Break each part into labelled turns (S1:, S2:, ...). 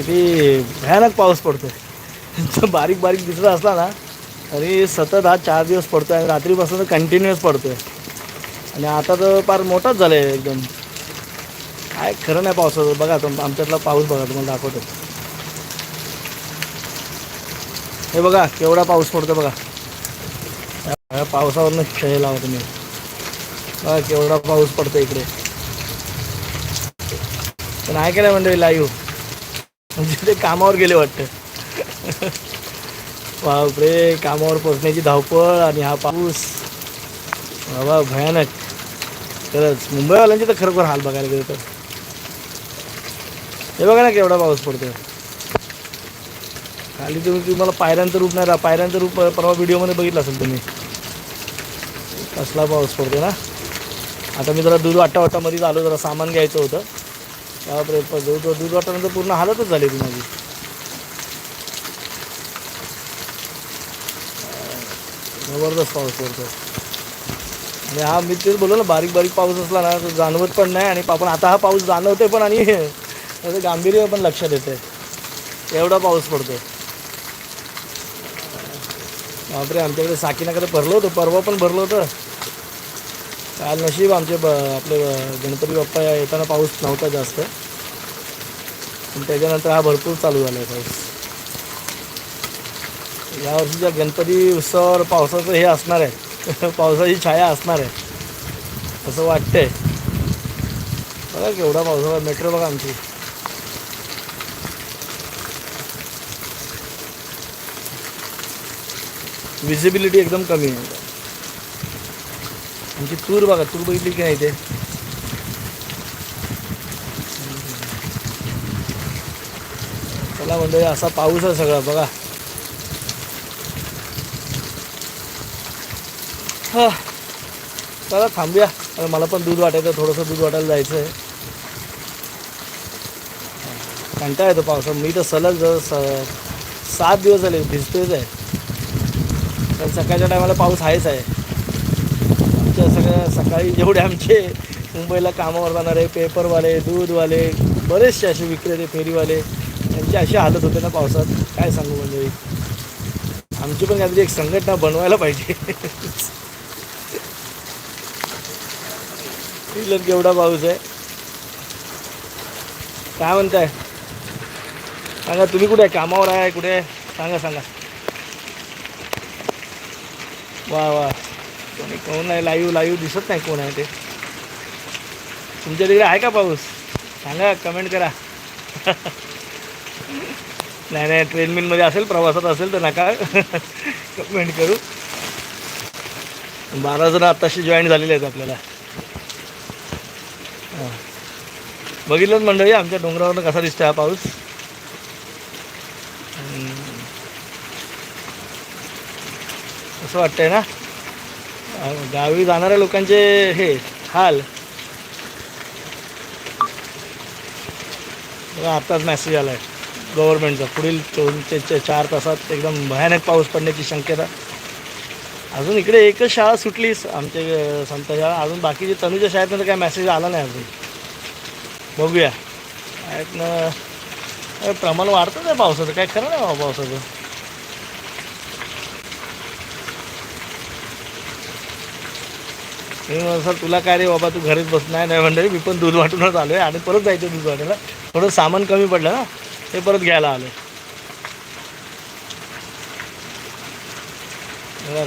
S1: किती भयानक पाऊस पडतोय. बारीक बारीक दिसत असला ना तरी सतत हा चार दिवस पडतोय आणि रात्रीपासून कंटिन्युअस पडतोय. आणि आता तर फार मोठाच झालं आहे एकदम. काय खरं नाही पावसाचं. बघा तुम आमच्यातला पाऊस बघा तुम्हाला दाखवतो. हे बघा केवढा पाऊस पडतो बघा. पावसावरनं खेळ लावा तुम्ही. बघा केवढा पाऊस पडतो इकडे. पण ऐकायला का लाईव्ह ते कामावर गेले वाटतं. बापरे कामावर पोचण्याची धावपळ आणि हा पाऊस. बाबा भयानक. खरंच मुंबईवाल्यांचे तर खरोखर हाल बघायला गेले तर. हे बघा ना केवढा पाऊस पडतोय. खाली तुम्ही तुम्हाला पायऱ्यांचं रूप नाही राहा पायऱ्यांचं रूप परवा व्हिडिओमध्ये बघितलं असेल तुम्ही. कसला पाऊस पडतो ना. आता मी जरा दूध वाटा वाटामध्ये आलो जरा सामान घ्यायचं होतं. बापरे दूध दूध वाटानंतर पूर्ण हालतच झाली ती माझी. जबरदस्त पाऊस पडतो आणि हा मी तेच बोललो ना बारीक बारीक पाऊस असला ना तर जाणवत पण नाही आणि आपण आता हा पाऊस जाणवते पण आणि त्याचं गांभीर्य पण लक्षात येते एवढा पाऊस पडतो बापरे आमच्याकडे साकीनाकडे भरलं होतं परवा पण भरलं होतं. काल नशीब आमचे ब आपले गणपती बाप्पा या- येताना पाऊस नव्हता जास्त. पण त्याच्यानंतर हा भरपूर चालू झाला आहे पाऊस यावर्षीच्या गणपती उत्सवावर पावसाचं हे असणार आहे पावसाची छाया असणार आहे असं वाटतंय. बघा केवढा पावसाळा मेट्रो बघा आमची. विजिबिलिटी एकदम कमी आहे. म्हणजे तूर बघा तूर बघितली की नाही ते? चला म्हणजे असा पाऊस आहे सगळा बघा. हा. चला थांबूया. अरे मला पण दूध वाटायचं थोडंसं दूध वाटायला जायचं आहे कंटाळा येतो पावसा मी तर सलग जर स सात दिवस झाले भिजतोच आहे. तर सकाळच्या टायमाला पाऊस आहेच आहे. आमच्या सगळ्या सकाळी जेवढे आमचे मुंबईला कामावर जाणारे पेपरवाले दूधवाले बरेचसे असे विक्रेते फेरीवाले त्यांची अशी हालत होते ना पावसात. काय सांगू म्हणजे आमची पण काहीतरी एक संघटना बनवायला पाहिजे. इथलं केवढा पाऊस आहे. काय म्हणताय? सांगा तुम्ही कुठे आहे? कामावर आहे कुठे आहे? सांगा सांगा. वा वा. कोणी कोण नाही लाईव्ह लाईव्ह दिसत नाही कोण आहे ते. तुमच्या तिकडे आहे का पाऊस? सांगा कमेंट करा. नाही नाही ट्रेनमिनमध्ये असेल प्रवासात असेल तर नका. कमेंट करू. बारा जण आत्ताशी जॉईन झालेले आहेत आपल्याला. बघितलंच बघितलं मंडळी आमच्या डोंगरावरनं कसा दिसतो हा पाऊस? असं वाटतंय ना? गावी जाणाऱ्या लोकांचे हे हाल. आत्ताच मेसेज आला आहे गव्हर्नमेंटचा पुढील चोवीस ते चार तासात एकदम भयानक पाऊस पडण्याची शक्यता. अजून इकडे एकच शाळा सुटली आमच्या संत शाळा अजून बाकीचे तनुच्या शाळेतनं काय मेसेज आला नाही अजून. बघूया. शाळेतनं अरे, प्रमाण वाढतंच आहे पावसाचं. काय खरं नाही पावसाचं. मी म्हणलं, सर तुला काय रे बाबा तू घरीच बसणार नाही नाही मी पण दूध वाटूनच आलो आहे आणि परत जायचं दूध वाटायला. थोडं सामान कमी पडलं ना ते परत घ्यायला आलो.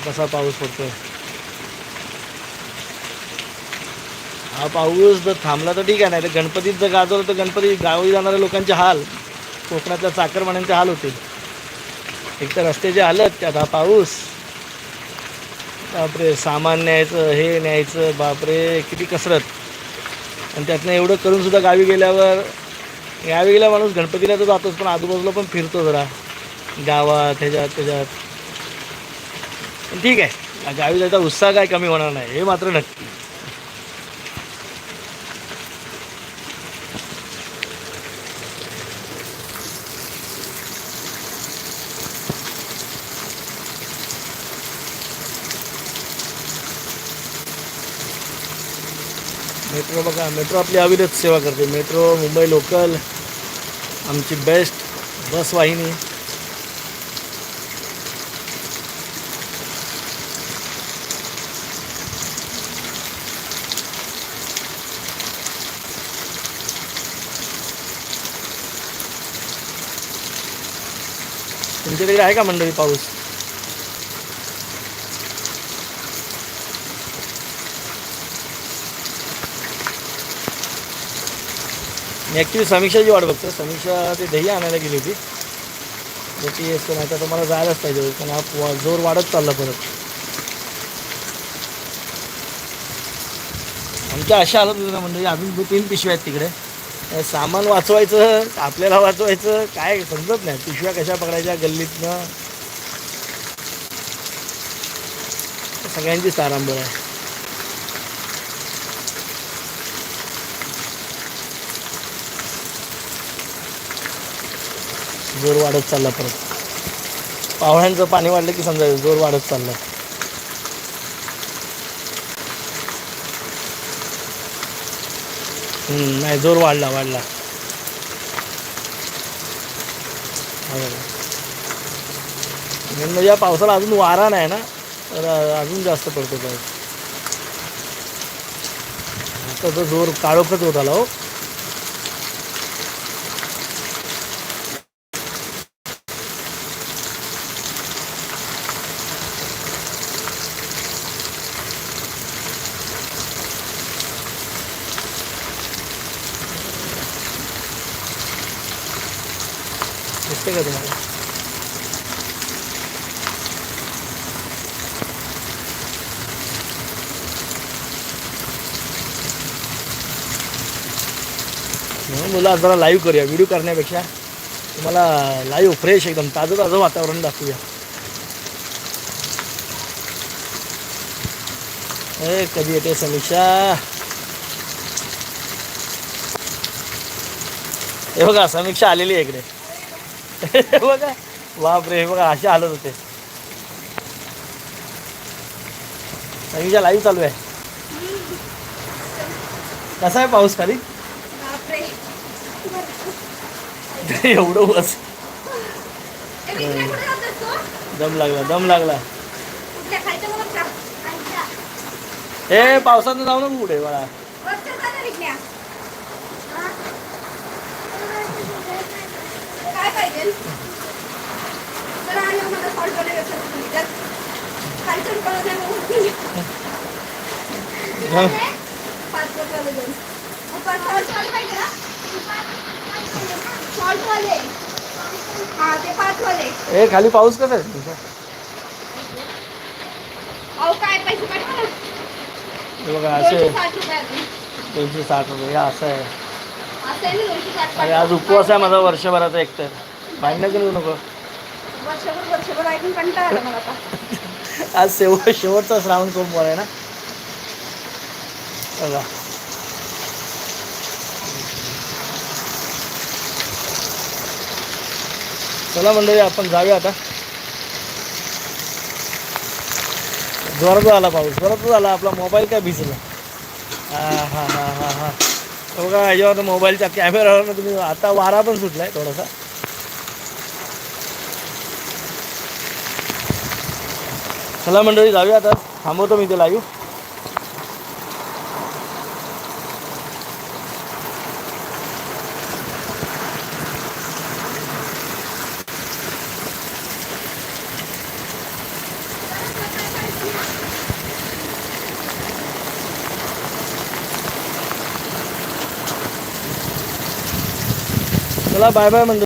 S1: कसा पाऊस पडतोय. हा पाऊस जर थांबला तर ठीक आहे नाही तर गणपतीत जर गाजवलं तर गणपती गावी जाणाऱ्या लोकांचे हाल कोकणातल्या चाकरमान्यांचे हाल होतील. एक तर रस्त्याचे हालत त्यात हा पाऊस. बापरे सामान न्यायचं हे न्यायचं बापरे किती कसरत. आणि त्यातनं एवढं करूनसुद्धा गावी गेल्यावर गावी गेला माणूस गणपतीला तर जातोच पण आजूबाजूला पण फिरतो जरा. गावात ह्याच्यात त्याच्यात. ठीक आहे. गावी जायचा उत्साह काय कमी होणार नाही हे मात्र नक्की. मेट्रो बघा मेट्रो आपली अविरत सेवा करते. मेट्रो मुंबई लोकल आमची बेस्ट बस वाहिनी. तुमच्याकडे आहे का मंडळी पाऊस? मी ॲक्च्युली समीक्षाची वाट बघतो समीक्षा ती दही आणायला गेली होती. त्याची ती असतो नाही तर तुम्हाला जायलाच पाहिजे पण हा जोर वाढत चालला परत. आमच्या अशा आलं होती ना म्हणजे अजून दो तीन पिशव्या आहेत तिकडे. सामान वाचवायचं आपल्याला वाचवायचं काय समजत नाही. पिशव्या कशा पकडायच्या गल्लीतनं? सगळ्यांची सारांबर आहे. जोर वाढत चालला परत. पावळ्यांचं पाणी वाढलं की समजायचं जोर वाढत चालला. नाही जोर वाढला वाढला. म्हणजे या पावसाला अजून वारा नाही ना? तर अजून जास्त पडतो पाऊस आता तो जोर काळोखच होत आला हो. दिसते का तुम्हाला? म्हणून मुलं जरा लाईव्ह करूया व्हिडिओ करण्यापेक्षा. तुम्हाला लाईव्ह फ्रेश एकदम ताजं ताजं वातावरण दाखवूया. ए कधी येते समीक्षा? हे बघा समीक्षा आलेली आहे इकडे. बघा. बापरे हे बघा असे हालत होते. समीक्षा लाईव्ह चालू आहे. कसा आहे पाऊस खाली? एवढं बस? दम लागला दम लागला.
S2: मला.
S1: हे पावसानं जाऊ नको कुठे बाळा
S2: वरच्या जा ना विकण्या. हा? काय पाहिजे जरा आणि मला salt वाले व्यवस्थित करून द्या. खालच्या दुकानात नाही मग. पाच रुपयाला दोन. मग पाच salt वाले पाहिजे ना? Salt वाले. हा ते पाच वाले
S1: हे खाली पाऊस कसा आहे तुमचा
S2: अहो काय पैसे पाठवा ना
S1: हे बघा
S2: दोनशे
S1: असे
S2: साठ रुपयाचे
S1: दोनशे साठ रुपये हे असं आहे अरे आज उपवास आहे माझा वर्षभराचा एकतर भांडणं करू नको.
S2: वर्षभर वर्षभर ऐकून कंटाळा आला मला आता.
S1: आज शेव शेवटचा श्रावण सोमवार आहे ना? बघा. चला मंडळी आपण जाऊया आता. जोरात आला पाऊस. जोरातच आला आपला मोबाईल काय भिजला? हा हा हा हा. हो का बघा ह्याच्यावर मोबाईलच्या कॅमेरावर तुम्ही आता वारा पण सुटला आहे थोडासा. चला मंडळी जाऊया आता. थांबवतो मी ते लाईव्ह चला बाय बाय मंडळी